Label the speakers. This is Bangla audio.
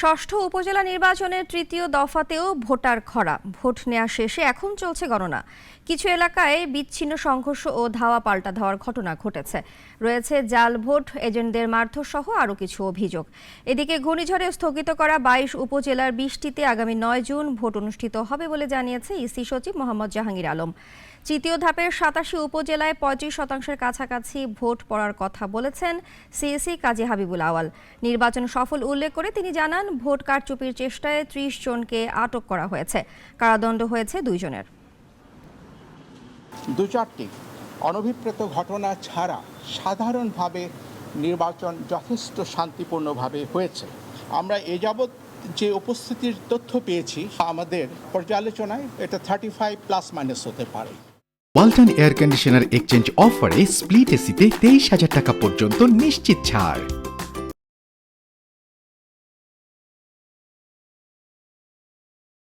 Speaker 1: ষষ্ঠ উপজেলা নির্বাচনের তৃতীয় দফাতেও ভোটার খরা। ভোট নেওয়া শেষে এখন চলছে গণনা। কিছু এলাকায় বিচ্ছিন্ন সংঘর্ষ ও ধাওয়া পাল্টা ধাওয়ার ঘটনা ঘটেছে। রয়েছে জাল ভোট, এজেন্টদের মারধর সহ আরও কিছু অভিযোগ। এদিকে ঘূর্ণিঝড়ে স্থগিত করা বাইশ উপজেলার বিশটিতে আগামী নয় জুন ভোট অনুষ্ঠিত হবে বলে জানিয়েছে ইসি সচিব মোহাম্মদ জাহাঙ্গীর আলম। তৃতীয় ধাপের সাতাশি উপজেলায় পঁয়ত্রিশ শতাংশের কাছাকাছি ভোট পড়ার কথা বলেছেন সিএসি কাজী হাবিবুল আওয়াল। নির্বাচন সফল উল্লেখ করে তিনি জানান ভোট কারচুপির চেষ্টায় ত্রিশ জনকে আটক করা হয়েছে। কারাদণ্ড হয়েছে দুইজনের।
Speaker 2: দু চারটি অনভিপ্রেত ঘটনা ছাড়া সাধারণভাবে নির্বাচন যথেষ্ট শান্তিপূর্ণভাবে হয়েছে। আমরা এ যাবৎ যে উপস্থিতির তথ্য পেয়েছি আমাদের পর্যালোচনায় এটা থার্টি ফাইভ প্লাস মাইনাস হতে পারে।
Speaker 3: ওয়ালটন এয়ার কন্ডিশনার এক্সচেঞ্জ অফারে স্প্লিট এসিতে তেইশ হাজার টাকা পর্যন্ত নিশ্চিত ছাড়।